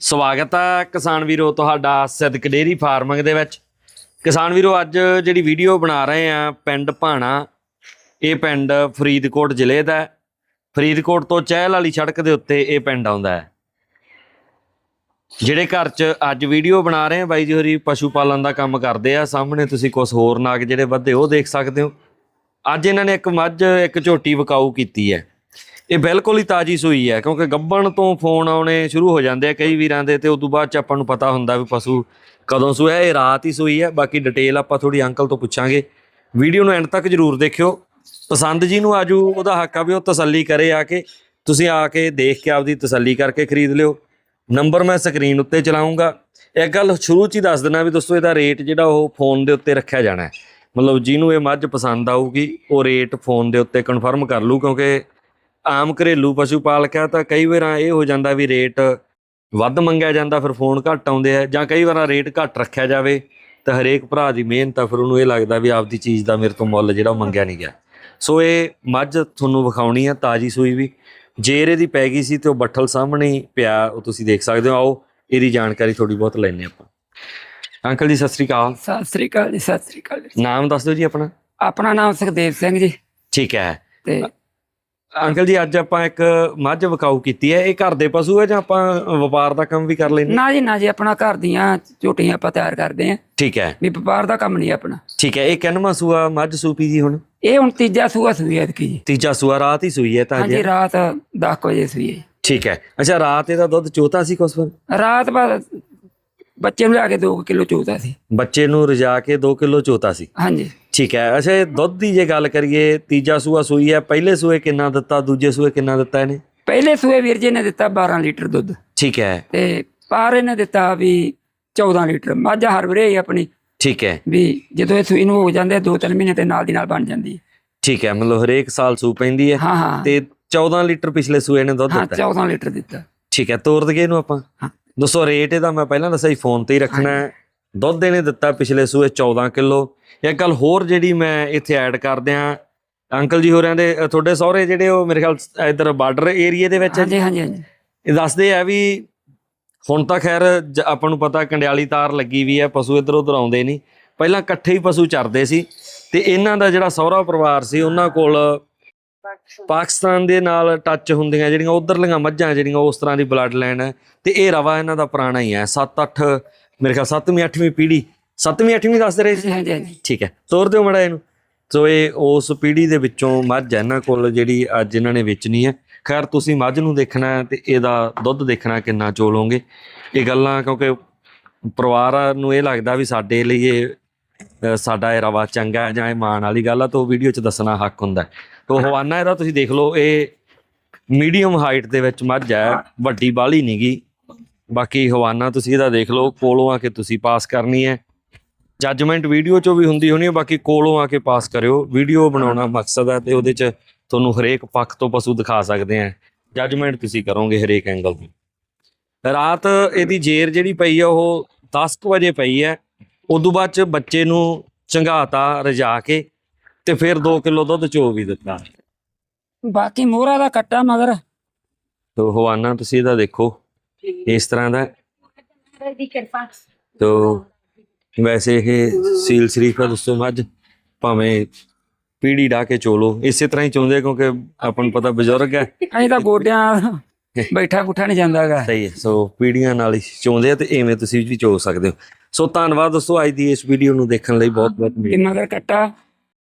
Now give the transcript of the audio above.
ਸਵਾਗਤ ਹੈ ਕਿਸਾਨ ਵੀਰੋ ਤੁਹਾਡਾ ਸਿੱਧਕ ਡੇਰੀ ਫਾਰਮਿੰਗ ਦੇ ਵਿੱਚ। ਕਿਸਾਨ ਵੀਰੋ, ਅੱਜ ਜਿਹੜੀ ਵੀਡੀਓ ਬਣਾ ਰਹੇ ਆ ਪਿੰਡ ਭਾਣਾ, ਇਹ ਪਿੰਡ ਫਰੀਦਕੋਟ ਜ਼ਿਲ੍ਹੇ ਦਾ ਫਰੀਦਕੋਟ ਤੋਂ ਚਹਿਲ ਵਾਲੀ ਸੜਕ ਦੇ ਉੱਤੇ ਇਹ ਪਿੰਡ ਆਉਂਦਾ ਹੈ। ਜਿਹੜੇ ਘਰ 'ਚ ਅੱਜ ਵੀਡੀਓ ਬਣਾ ਰਹੇ ਆ, ਬਾਈ ਜੀ ਹੋਰੀ ਪਸ਼ੂ ਪਾਲਣ ਦਾ ਕੰਮ ਕਰਦੇ ਆ, ਸਾਹਮਣੇ ਤੁਸੀਂ ਕੁਝ ਹੋਰ ਨਾਗ ਜਿਹੜੇ ਵੱਧੇ ਉਹ ਦੇਖ ਸਕਦੇ ਹੋ। ਅੱਜ ਇਹਨਾਂ ਨੇ ਇੱਕ ਮੱਝ, ਇੱਕ ਝੋਟੀ ਵਿਕਾਊ ਕੀਤੀ ਹੈ। ਇਹ ਬਿਲਕੁਲ ਹੀ ਤਾਜੀ ਸੂਈ ਹੈ, ਕਿਉਂਕਿ ਗੱਬਣ ਤੋਂ ਫੋਨ ਆਉਣੇ ਸ਼ੁਰੂ ਹੋ ਜਾਂਦੇ ਆ ਕਈ ਵੀਰਾਂ ਦੇ ਤੇ ਉਸ ਤੋਂ ਬਾਅਦ ਚ ਆਪਾਂ ਨੂੰ ਪਤਾ ਹੁੰਦਾ ਵੀ ਪਸ਼ੂ ਕਦੋਂ ਸੂਇਆ ਇਹ ਰਾਤ ਹੀ ਸੂਈ ਹੈ। ਬਾਕੀ ਡਿਟੇਲ ਆਪਾਂ ਥੋੜੀ ਅੰਕਲ ਤੋਂ ਪੁੱਛਾਂਗੇ। ਵੀਡੀਓ ਨੂੰ ਐਂਡ ਤੱਕ ਜਰੂਰ ਦੇਖਿਓ। ਪਸੰਦ ਜੀ ਨੂੰ ਆਜੂ, ਉਹਦਾ ਹੱਕ ਆ ਵੀ ਉਹ ਤਸੱਲੀ ਕਰੇ ਆ ਕੇ। ਤੁਸੀਂ ਆ ਕੇ ਦੇਖ ਕੇ ਆਪਦੀ ਤਸੱਲੀ ਕਰਕੇ ਖਰੀਦ ਲਿਓ। ਨੰਬਰ ਮੈਂ ਸਕਰੀਨ ਉੱਤੇ ਚਲਾਉਂਗਾ ਇੱਕ ਗੱਲ ਸ਼ੁਰੂ ਚ ਹੀ ਦੱਸ ਦਿੰਦਾ ਵੀ ਦੋਸਤੋ, ਇਹਦਾ ਰੇਟ ਜਿਹੜਾ ਉਹ ਫੋਨ ਦੇ ਉੱਤੇ ਰੱਖਿਆ ਜਾਣਾ ਹੈ। ਮਤਲਬ ਜਿਹਨੂੰ ਇਹ ਮੱਝ ਪਸੰਦ ਆਊਗੀ, ਉਹ ਰੇਟ ਫੋਨ ਦੇ ਉੱਤੇ ਕਨਫਰਮ ਕਰ ਲੂ ਕਿਉਂਕਿ ਆਮ ਘਰੇਲੂ ਪਸ਼ੂ ਪਾਲਕ ਆ ਤਾਂ ਕਈ ਵਾਰਾਂ ਇਹ ਹੋ ਜਾਂਦਾ ਵੀ ਰੇਟ ਵੱਧ ਮੰਗਿਆ ਜਾਂਦਾ ਫਿਰ ਫੋਨ ਘੱਟ ਆਉਂਦੇ ਆ ਜਾਂ ਕਈ ਵਾਰਾਂ ਰੇਟ ਘੱਟ ਰੱਖਿਆ ਜਾਵੇ ਤਾਂ ਹਰੇਕ ਭਰਾ ਦੀ ਮਿਹਨਤ ਆ ਫਿਰ ਉਹਨੂੰ ਇਹ ਲੱਗਦਾ ਵੀ ਆਪਦੀ ਚੀਜ਼ ਦਾ ਮੇਰੇ ਤੋਂ ਮੁੱਲ ਜਿਹੜਾ ਮੰਗਿਆ ਨਹੀਂ ਗਿਆ। ਸੋ ਇਹ ਮੱਝ ਤੁਹਾਨੂੰ ਵਿਖਾਉਣੀ ਆ ਤਾਜੀ ਸੂਈ ਵੀ। ਜੇਰ ਇਹਦੀ ਪੈ ਗਈ ਸੀ ਤੇ ਉਹ ਬੱਠਲ ਸਾਹਮਣੇ ਪਿਆ ਉਹ ਤੁਸੀਂ ਦੇਖ ਸਕਦੇ ਹੋ। ਆਓ ਇਹਦੀ ਜਾਣਕਾਰੀ ਥੋੜੀ ਬਹੁਤ ਲੈਣੇ ਆਪਾਂ। ਅੰਕਲ ਜੀ ਸਤਿ ਸ੍ਰੀ ਅਕਾਲ। ਸਤਿ ਸ੍ਰੀ ਅਕਾਲ ਜੀ ਸਤਿ ਸ੍ਰੀ ਅਕਾਲ ਜੀ। ਨਾਮ ਦੱਸ ਦਿਓ ਜੀ ਆਪਣਾ। ਆਪਣਾ ਨਾਮ ਸੁਖਦੇਵ ਸਿੰਘ ਜੀ। ਠੀਕ ਹੈ। ਤੇ ਅੰਕਲ ਜੀ ਅੱਜ ਆਪਾਂ ਇੱਕ ਮੱਝ ਵਿਕਾਊ ਕੀਤੀ ਹੈ। ਇਹ ਘਰ ਦੇ ਪਸ਼ੂ ਹੈ ਜਾਂ ਆਪਾਂ ਵਪਾਰ ਦਾ ਕੰਮ ਵੀ ਕਰ ਲੈਂਦੇ ਨਾ ਜੀ ਨਾ ਜੀ ਆਪਣਾ ਘਰ ਦੀਆਂ ਝੋਟੀਆਂ ਆਪਾਂ ਤਿਆਰ ਕਰਦੇ ਆਂ ਠੀਕ ਹੈ। ਵੀ ਵਪਾਰ ਦਾ ਕੰਮ ਨਹੀਂ ਆਪਣਾ। ਠੀਕ ਹੈ ਇਹ ਕਿੰਨਵਾਂ ਸੂਆ ਮੱਝ ਸੂਪੀ ਜੀ ਹੁਣ? ਇਹ ਹੁਣ ਤੀਜਾ ਸੂਆ ਸੂਈ ਹੈ ਜੀ। ਤੀਜਾ ਸੂਆ ਰਾਤ ਹੀ ਸੂਈ ਹੈ ਤਾਂ ਹਾਂਜੀ ਜੀ। ਰਾਤ 10 ਵਜੇ ਸੂਈ ਹੈ ਠੀਕ ਹੈ। ਅੱਛਾ ਰਾਤ ਇਹਦਾ ਦੁੱਧ ਚੋਤਾ ਸੀ ਕੁਛ ਰਾਤ ਬਾਅਦ ਬੱਚੇ ਨੂੰ ਲਿਆ ਕੇ 2 ਕਿਲੋ ਚੋਦਾ ਸੀ। ਬੱਚੇ ਨੂੰ ਰਜਾ ਕੇ 2 ਕਿਲੋ ਚੋਤਾ ਸੀ। ਹਾਂਜੀ। ਠੀਕ ਹੈ ਅੱਛਾ ਇਹ ਦੁੱਧ ਦੀ ਜੇ ਗੱਲ ਕਰੀਏ ਤੀਜਾ ਸੂਆ ਸੂਈ ਹੈ ਪਹਿਲੇ ਸੂਏ ਕਿੰਨਾ ਦਿੱਤਾ ਦੂਜੇ ਸੂਏ ਕਿੰਨਾ ਦਿੱਤਾ ਇਹਨੇ? ਪਹਿਲੇ ਸੂਏ ਵੀਰ ਜੀ ਨੇ ਦਿੱਤਾ 12 ਲੀਟਰ ਦੁੱਧ। ਠੀਕ ਹੈ। ਤੇ ਪਾਰੇ ਨੇ ਦਿੱਤਾ ਵੀ 14 ਲੀਟਰ। ਮੱਝ ਹਰ ਵੀਰੇ ਹੀ ਆਪਣੀ। ਠੀਕ ਹੈ। ਵੀ ਜਦੋਂ ਇਹ ਸੂਈ ਨੂੰ ਹੋ ਜਾਂਦੇ 2-3 ਮਹੀਨੇ ਤੇ ਨਾਲ ਦੀ ਨਾਲ ਬਣ ਜਾਂਦੀ ਹੈ। ਠੀਕ ਹੈ ਮਤਲਬ ਹਰੇਕ ਸਾਲ ਸੂ ਪੈਂਦੀ ਹੈ। ਹਾਂ ਹਾਂ। ਤੇ 14 ਲੀਟਰ ਪਿਛਲੇ ਸੂਏ ਨੇ ਦੁੱਧ ਹਾਂ ਦਿੱਤਾ। 14 ਲੀਟਰ ਦਿੱਤਾ। ਠੀਕ ਹੈ ਤੋਰ ਦਈਏ ਇਹਨੂੰ ਆਪਾਂ। ਹਾਂ। ਦੋਸਤੋ ਰੇਟ ਇਹਦਾ ਮੈਂ ਪਹਿਲਾਂ ਦੱਸਿਆ ਸੀ ਫੋਨ ਤੇ ਹੀ ਰੱਖਣਾ ਹੈ। ਦੁੱਧ ਇਹਨੇ ਦਿੱਤਾ ਪਿਛਲੇ ਸੂਏ 14 ਕਿਲੋ। ਇੱਕ ਗੱਲ ਹੋਰ ਜਿਹੜੀ ਮੈਂ ਇੱਥੇ ਐਡ ਕਰ ਦਿਆਂ ਅੰਕਲ ਜੀ ਹੋਰਿਆਂ ਦੇ ਤੁਹਾਡੇ ਸਹੁਰੇ ਜਿਹੜੇ ਉਹ ਮੇਰੇ ਖਿਆਲ ਇਧਰ ਬਾਰਡਰ ਏਰੀਏ ਦੇ ਵਿੱਚ ਹੈ। ਹਾਂਜੀ ਹਾਂਜੀ ਹਾਂਜੀ। ਇਹ ਦੱਸਦੇ ਆ ਵੀ ਹੁਣ ਤਾਂ ਖੈਰ ਆਪਾਂ ਨੂੰ ਪਤਾ ਕੰਡਿਆਲੀ ਤਾਰ ਲੱਗੀ ਵੀ ਹੈ ਪਸ਼ੂ ਇੱਧਰ ਉੱਧਰ ਆਉਂਦੇ ਨਹੀਂ। ਪਹਿਲਾਂ ਇਕੱਠੇ ਹੀ ਪਸ਼ੂ ਚਰਦੇ ਸੀ ਤੇ ਇਹਨਾਂ ਦਾ ਜਿਹੜਾ ਸਹੁਰਾ ਪਰਿਵਾਰ ਸੀ ਉਹਨਾਂ ਕੋਲ ਪਾਕਿਸਤਾਨ ਦੇ ਨਾਲ ਟੱਚ ਹੁੰਦੀਆਂ ਜਿਹੜੀਆਂ ਉਧਰਲੀਆਂ ਮੱਝਾਂ ਜਿਹੜੀਆਂ ਉਸ ਤਰ੍ਹਾਂ ਦੀ ਬਲੱਡ ਲਾਈਨ ਹੈ ਤੇ ਇਹ ਰਵਾ ਇਹਨਾਂ ਦਾ ਪੁਰਾਣਾ ਹੀ ਹੈ। 7-8 ਮੇਰੇ ਖਿਆਲ 7ਵੀਂ 8ਵੀਂ ਪੀੜ੍ਹੀ। 7ਵੀਂ 8ਵੀਂ ਦੱਸਦੇ ਰਹੇ ਸੀ? ਹਾਂਜੀ ਹਾਂਜੀ। ਠੀਕ ਹੈ। ਤੋਰ ਦਿਓ ਮੜਾ ਇਹਨੂੰ। ਸੋ ਇਹ ਉਸ ਪੀੜ੍ਹੀ ਦੇ ਵਿੱਚੋਂ ਮੱਝ ਹੈ। ਇਹਨਾਂ ਕੋਲ ਜਿਹੜੀ ਅੱਜ ਇਹਨਾਂ ਨੇ ਵੇਚਣੀ ਹੈ। ਖੈਰ ਤੁਸੀਂ ਮੱਝ ਨੂੰ ਦੇਖਣਾ ਤੇ ਇਹਦਾ ਦੁੱਧ ਦੇਖਣਾ ਕਿੰਨਾ ਚੋਲੋਗੇ ਇਹ ਗੱਲਾਂ ਕਿਉਂਕਿ ਪਰਿਵਾਰ ਨੂੰ ਇਹ ਲੱਗਦਾ ਵੀ ਸਾਡੇ ਲਈ ਇਹ ਸਾਡਾ ਇਹ ਰਵਾ ਚੰਗਾ ਹੈ ਜਾਂ ਇਹ ਮਾਣ ਵਾਲੀ ਗੱਲ ਆ, ਤਾਂ ਉਹ ਵੀਡੀਓ 'ਚ ਦੱਸਣਾ ਹੱਕ ਹੁੰਦਾ ਹੈ। ਤੋ ਹਵਾਨਾ ਇਹਦਾ ਤੁਸੀਂ ਦੇਖ ਲਓ, ਇਹ ਮੀਡੀਅਮ ਹਾਈਟ ਦੇ ਵਿੱਚ ਮੱਝ ਹੈ, ਵੱਡੀ ਬਾਲੀ ਨਹੀਂਗੀ ਬਾਕੀ ਹਵਾਨਾ ਤੁਸੀਂ ਇਹਦਾ ਦੇਖ ਲਓ, ਕੋਲੋਂ ਆ ਕੇ ਤੁਸੀਂ ਪਾਸ ਕਰਨੀ ਹੈ। ਜੱਜਮੈਂਟ ਵੀਡੀਓ 'ਚੋਂ ਵੀ ਹੁੰਦੀ ਹੋਣੀ ਹੈ ਬਾਕੀ ਕੋਲੋਂ ਆ ਕੇ ਪਾਸ ਕਰਿਓ। ਵੀਡੀਓ ਬਣਾਉਣਾ ਮਕਸਦ ਹੈ ਤੇ ਉਹਦੇ 'ਚ ਤੁਹਾਨੂੰ ਹਰੇਕ ਪੱਖ ਤੋਂ ਪਸ਼ੂ ਦਿਖਾ ਸਕਦੇ ਆ। ਜੱਜਮੈਂਟ ਤੁਸੀਂ ਕਰੋਗੇ ਹਰੇਕ ਐਂਗਲ ਤੋਂ। ਰਾਤ ਇਹਦੀ ਜੇਰ ਜਿਹੜੀ ਪਈ ਆ, ਉਹ 10 ਕੁ ਵਜੇ ਪਈ ਹੈ। ਉਦੋਂ ਬਾਅਦ ਚ ਬੱਚੇ ਨੂੰ ਚੰਗਾਤਾ ਰਜਾ ਕੇ ਤੇ ਫਿਰ 2 ਕਿਲੋ ਦੁੱਧ ਚੋ ਵੀ ਦਿੱਤਾ। ਬਾਕੀ ਮੋਹਰਾ ਦਾ ਕੱਟਾ ਮਗਰ। ਤੋ ਹਵਾਨਾ ਤੁਸੀਂ ਇਹਦਾ ਦੇਖੋ। ਇਸ ਤਰ੍ਹਾਂ ਦਾ। ਦੀ ਕਿਰਪਾ। ਤੋ ਵੈਸੇ ਇਹ ਸੀਲ ਸ਼ਰੀਫ ਹੈ ਦੋਸਤੋ ਮੱਝ ਭਾਵੇਂ ਪੀੜੀ ਢਾ ਕੇ ਚੋਲੋ ਇਸੇ ਤਰ੍ਹਾਂ ਹੀ ਚਾਹੁੰਦੇ ਕਿਉਂਕਿ ਆਪਾਂ ਨੂੰ ਪਤਾ ਬਜ਼ੁਰਗ ਹੈ ਅਸੀਂ ਤਾਂ ਗੋਡਿਆਂ ਬੈਠਾ ਬੁੱਠਾ ਨਹੀਂ ਜਾਂਦਾਗਾ ਸਹੀ ਹੈ ਸੋ ਪੀੜੀਆਂ ਨਾਲ ਹੀ ਚਾਹੁੰਦੇ ਆ ਤੇ ਐਵੇਂ ਤੁਸੀਂ ਵੀ ਚੋ ਸਕਦੇ ਹੋ। ਸੋ ਧੰਨਵਾਦ ਦੋਸਤੋ ਅੱਜ ਦੀ ਇਸ ਵੀਡੀਓ ਨੂੰ ਦੇਖਣ ਲਈ ਬਹੁਤ ਬਹੁਤ ਤੇ ਮਿਹਰਬਾਨੀ ਮਗਰ ਕੱਟਾ